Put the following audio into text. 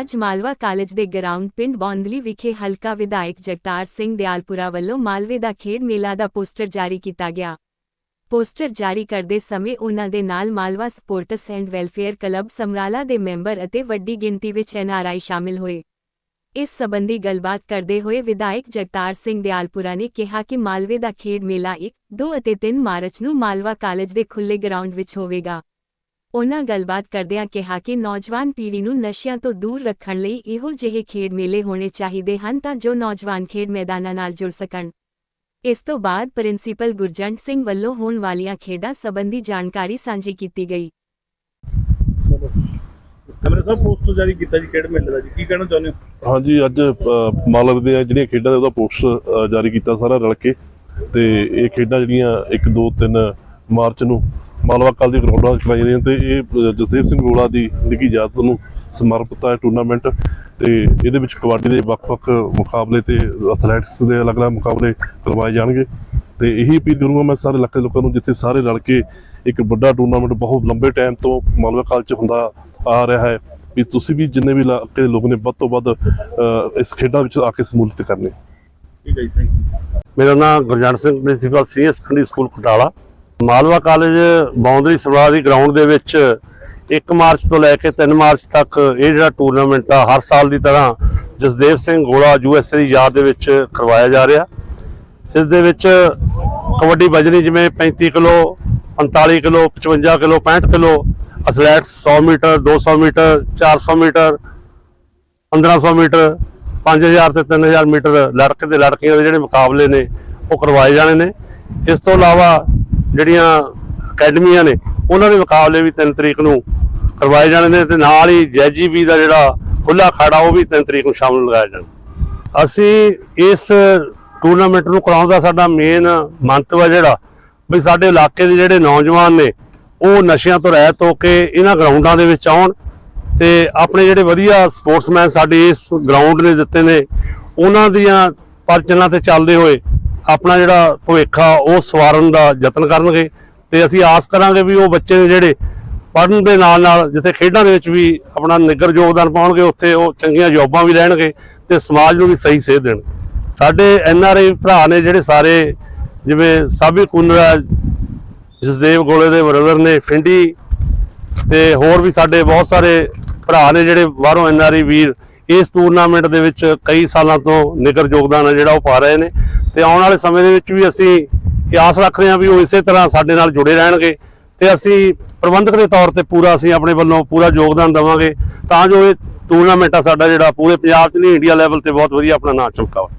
ਅੱਜ ਮਾਲਵਾ ਕਾਲਜ ਦੇ ਗਰਾਊਂਡ ਪਿੰਡ ਬੌਂਦਲੀ ਵਿਖੇ ਹਲਕਾ ਵਿਧਾਇਕ ਜਗਤਾਰ ਸਿੰਘ ਦਿਆਲਪੁਰਾ ਵੱਲੋਂ ਮਾਲਵੇ ਦਾ ਖੇਡ ਮੇਲਾ ਦਾ ਪੋਸਟਰ ਜਾਰੀ ਕੀਤਾ ਗਿਆ। ਪੋਸਟਰ ਜਾਰੀ ਕਰਦੇ ਸਮੇਂ ਉਨ੍ਹਾਂ ਦੇ ਨਾਲ Malwa sports and welfare club Samrala ਦੇ ਮੈਂਬਰ ਅਤੇ ਵੱਡੀ ਗਿਣਤੀ ਵਿੱਚ ਐਨਆਰਆਈ ਸ਼ਾਮਿਲ ਹੋਏ। ਇਸ ਸਬੰਧੀ ਗੱਲਬਾਤ ਕਰਦੇ ਹੋਏ ਵਿਧਾਇਕ ਜਗਤਾਰ ਸਿੰਘ ਦਿਆਲਪੁਰਾ ਨੇ ਕਿਹਾ ਕਿ ਮਾਲਵੇ ਦਾ ਖੇਡ ਮੇਲਾ 1, 2 ਅਤੇ 3 ਮਾਰਚ ਨੂੰ ਮਾਲਵਾ ਕਾਲਜ ਦੇ ਖੁੱਲੇ ਗਰਾਊਂਡ ਵਿੱਚ ਹੋਵੇਗਾ। ਉਨ੍ਹਾਂ ਗੱਲਬਾਤ ਕਰਦਿਆਂ ਕਿਹਾ ਕਿ ਨੌਜਵਾਨ ਪੀੜ੍ਹੀ ਨੂੰ ਨਸ਼ਿਆਂ ਤੋਂ ਦੂਰ ਰੱਖਣ ਲਈ ਇਹੋ ਜਿਹੇ ਖੇਡ ਮੇਲੇ ਹੋਣੇ ਚਾਹੀਦੇ ਹਨ ਤਾਂ ਜੋ ਨੌਜਵਾਨ ਖੇਡ ਮੈਦਾਨਾਂ ਨਾਲ ਜੁੜ ਸਕਣ। ਇਸ ਤੋਂ ਬਾਅਦ ਪ੍ਰਿੰਸੀਪਲ ਗੁਰਜੰਟ ਸਿੰਘ ਵੱਲੋਂ ਹੋਣ ਵਾਲੀਆਂ ਖੇਡਾਂ ਸੰਬੰਧੀ ਜਾਣਕਾਰੀ ਸਾਂਝੀ ਕੀਤੀ ਗਈ। ਕਮਰੇ ਸਾਹਿਬ ਪੋਸਟਰ ਜਾਰੀ ਕੀਤਾ ਜੀ ਖੇਡ ਮੇਲੇ ਦਾ ਜੀ। ਕੀ ਕਹਿਣਾ ਚਾਹੁੰਦੇ ਹੋ? ਹਾਂਜੀ ਅੱਜ ਮਾਲਵ ਦੇ ਜਿਹੜੀਆਂ ਖੇਡਾਂ ਦਾ ਉਹਦਾ ਪੋਸਟਰ ਜਾਰੀ ਕੀਤਾ ਸਾਰਾ ਰਲ ਕੇ। ਤੇ ਇਹ ਖੇਡਾਂ ਜਿਹੜੀਆਂ 1 2 3 ਮਾਰਚ ਨੂੰ ਮਾਲਵਾ ਕਾਲ ਦੀ ਗਰਾਊਂਡਾਂ ਵਿੱਚ ਕਰਾਈਆਂ ਜਾਂਦੀਆਂ ਤੇ ਇਹ ਅ, ਜਸਦੇਵ ਸਿੰਘ ਗੋਲਾ ਦੀ ਨਿੱਕੀ ਯਾਦ ਨੂੰ ਸਮਰਪਿਤ ਹੈ ਟੂਰਨਾਮੈਂਟ ਤੇ ਇਹਦੇ ਵਿੱਚ ਕਬੱਡੀ ਦੇ ਵੱਖ-ਵੱਖ ਮੁਕਾਬਲੇ ਤੇ ਐਥਲੈਟਿਕਸ ਦੇ ਅਲੱਗ-ਅਲੱਗ ਮੁਕਾਬਲੇ ਕਰਵਾਏ ਜਾਣਗੇ। ਤੇ ਇਹੀ ਅਪੀਲ ਕਰੂੰਗਾ ਮੈਂ ਸਾਰੇ ਇਲਾਕੇ ਦੇ ਲੋਕਾਂ ਨੂੰ ਜਿੱਥੇ ਸਾਰੇ ਰਲ ਕੇ ਇੱਕ ਵੱਡਾ ਟੂਰਨਾਮੈਂਟ ਬਹੁਤ ਲੰਬੇ ਟਾਈਮ ਤੋਂ ਮਾਲਵਾ ਕਾਲ ਚ ਹੁੰਦਾ ਆ ਰਿਹਾ ਹੈ ਵੀ ਤੁਸੀਂ ਵੀ ਜਿੰਨੇ ਵੀ ਇਲਾਕੇ ਦੇ ਲੋਕ ਨੇ ਵੱਧ ਤੋਂ ਵੱਧ ਇਸ ਖੇਡਾਂ ਵਿੱਚ ਆ ਕੇ ਸਮੂਲਿਤ ਕਰਨੇ। ਠੀਕ ਹੈ ਜੀ ਥੈਂਕ ਯੂ ਮੇਰਾ ਨਾਮ Gurjant Singh principal senior secondary school Khatala. Malwa college boundary ਸਰਵਾਰ ਦੀ ਗਰਾਊਂਡ ਦੇ ਵਿੱਚ 1 ਮਾਰਚ ਤੋਂ ਲੈ ਕੇ 3 ਮਾਰਚ ਤੱਕ ਇਹ ਜਿਹੜਾ ਟੂਰਨਾਮੈਂਟ ਆ, ਹਰ ਸਾਲ ਦੀ ਤਰ੍ਹਾਂ ਜਸਦੇਵ ਸਿੰਘ ਗੋਲਾ ਯੂਐਸਏ ਦੀ ਯਾਦ ਦੇ ਵਿੱਚ ਕਰਵਾਇਆ ਜਾ ਰਿਹਾ। ਇਸ ਦੇ ਵਿੱਚ ਕਬੱਡੀ ਵਜਨੀ ਜਿਵੇਂ 35 kilo 45 kilo 55 kilo 65 kilo athletes 100 metre 200 metre 400 metre 1500 metre 5000 ਤੇ 3000 ਮੀਟਰ ਲੜਕੇ ਤੇ ਲੜਕੀਆਂ ਦੇ ਜਿਹੜੇ ਮੁਕਾਬਲੇ ਨੇ ਉਹ ਕਰਵਾਏ ਜਾਣੇ ਨੇ। ਇਸ ਤੋਂ ਇਲਾਵਾ ਜਿਹੜੀਆਂ ਅਕੈਡਮੀਆਂ ਨੇ, ਉਹਨਾਂ ਦੇ ਮੁਕਾਬਲੇ ਵੀ 3 ਤਰੀਕ ਨੂੰ ਕਰਵਾਏ ਜਾਣੇ ਨੇ ਤੇ ਨਾਲ ਹੀ ਜੈਜੀਬੀ ਦਾ ਜਿਹੜਾ ਖੁੱਲਾ ਖਾੜਾ ਉਹ ਵੀ 3 ਤਰੀਕ ਨੂੰ ਸ਼ਾਮਲ ਲਗਾਇਆ ਜਾਣਾ। ਅਸੀਂ ਇਸ ਟੂਰਨਾਮੈਂਟ ਨੂੰ ਕਰਾਉਣ ਦਾ ਸਾਡਾ ਮੇਨ ਮੰਤਵ ਹੈ ਜਿਹੜਾ, ਵੀ ਸਾਡੇ ਇਲਾਕੇ ਦੇ ਜਿਹੜੇ ਨੌਜਵਾਨ ਨੇ, ਉਹ ਨਸ਼ਿਆਂ ਤੋਂ ਰਹਿਤ ਹੋ ਕੇ ਇਹਨਾਂ ਗਰਾਊਂਡਾਂ ਦੇ ਵਿੱਚ ਆਉਣ ਤੇ ਆਪਣੇ ਜਿਹੜੇ ਵਧੀਆ ਸਪੋਰਟਸਮੈਨ ਸਾਡੇ ਇਸ ਗਰਾਊਂਡ ਨੇ ਦਿੱਤੇ ਨੇ, ਉਹਨਾਂ ਦੀਆਂ ਪਰਚਨਾਂ ਤੇ ਚੱਲਦੇ ਹੋਏ ਆਪਣਾ ਜਿਹੜਾ ਭਵਿੱਖ ਆ, ਉਹ ਸਵਾਰਨ ਦਾ ਯਤਨ ਕਰਨਗੇ ਤੇ ਅਸੀਂ ਆਸ ਕਰਾਂਗੇ ਵੀ ਉਹ ਬੱਚੇ ਨੇ ਜਿਹੜੇ ਪੜ੍ਹਨ ਦੇ ਨਾਲ ਨਾਲ ਜਿੱਥੇ ਖੇਡਾਂ ਦੇ ਵਿੱਚ ਵੀ ਆਪਣਾ ਨਿੱਗਰ ਯੋਗਦਾਨ ਪਾਉਣਗੇ, ਉੱਥੇ ਉਹ ਚੰਗੀਆਂ ਜੌਬਾਂ ਵੀ ਲੈਣਗੇ ਤੇ ਸਮਾਜ ਨੂੰ ਵੀ ਸਹੀ ਸੇਧ ਦੇਣ ਸਾਡੇ ਐਨ ਆਰ ਆਈ ਭਰਾ ਨੇ ਜਿਹੜੇ ਸਾਰੇ ਜਿਵੇਂ ਸਾਬੀ ਕੁੰਨਰਾ ਜਸਦੇਵ ਗੋਲੇ ਦੇ ਬ੍ਰਦਰ ਨੇ, ਫਿੰਡੀ ਤੇ ਹੋਰ ਵੀ ਸਾਡੇ ਬਹੁਤ ਸਾਰੇ ਭਰਾ ਨੇ ਜਿਹੜੇ ਬਾਹਰੋਂ ਐਨਆਰਈ ਵੀਰ ਇਸ ਟੂਰਨਾਮੈਂਟ ਦੇ ਵਿੱਚ ਕਈ ਸਾਲਾਂ ਤੋਂ ਨਿਗਰ ਯੋਗਦਾਨ ਹੈ ਜਿਹੜਾ ਉਹ ਪਾ ਰਹੇ ਨੇ ਤੇ ਆਉਣ ਵਾਲੇ ਸਮੇਂ ਦੇ ਵਿੱਚ ਵੀ ਅਸੀਂ ਇਹ ਆਸ ਰੱਖ ਰਹੇ ਹਾਂ ਵੀ ਉਹ ਇਸੇ ਤਰ੍ਹਾਂ ਸਾਡੇ ਨਾਲ ਜੁੜੇ ਰਹਿਣਗੇ ਤੇ ਅਸੀਂ ਪ੍ਰਬੰਧਕ ਦੇ ਤੌਰ ਤੇ ਪੂਰਾ ਅਸੀਂ ਆਪਣੇ ਵੱਲੋਂ ਪੂਰਾ ਯੋਗਦਾਨ ਦੇਵਾਂਗੇ ਤਾਂ ਜੋ ਇਹ ਟੂਰਨਾਮੈਂਟ ਆ ਸਾਡਾ ਜਿਹੜਾ ਪੂਰੇ ਪੰਜਾਬ 'ਚ ਨਹੀਂ, ਇੰਡੀਆ ਲੈਵਲ ਤੇ ਬਹੁਤ ਵਧੀਆ ਆਪਣਾ ਨਾਮ ਚਮਕਾਵੇ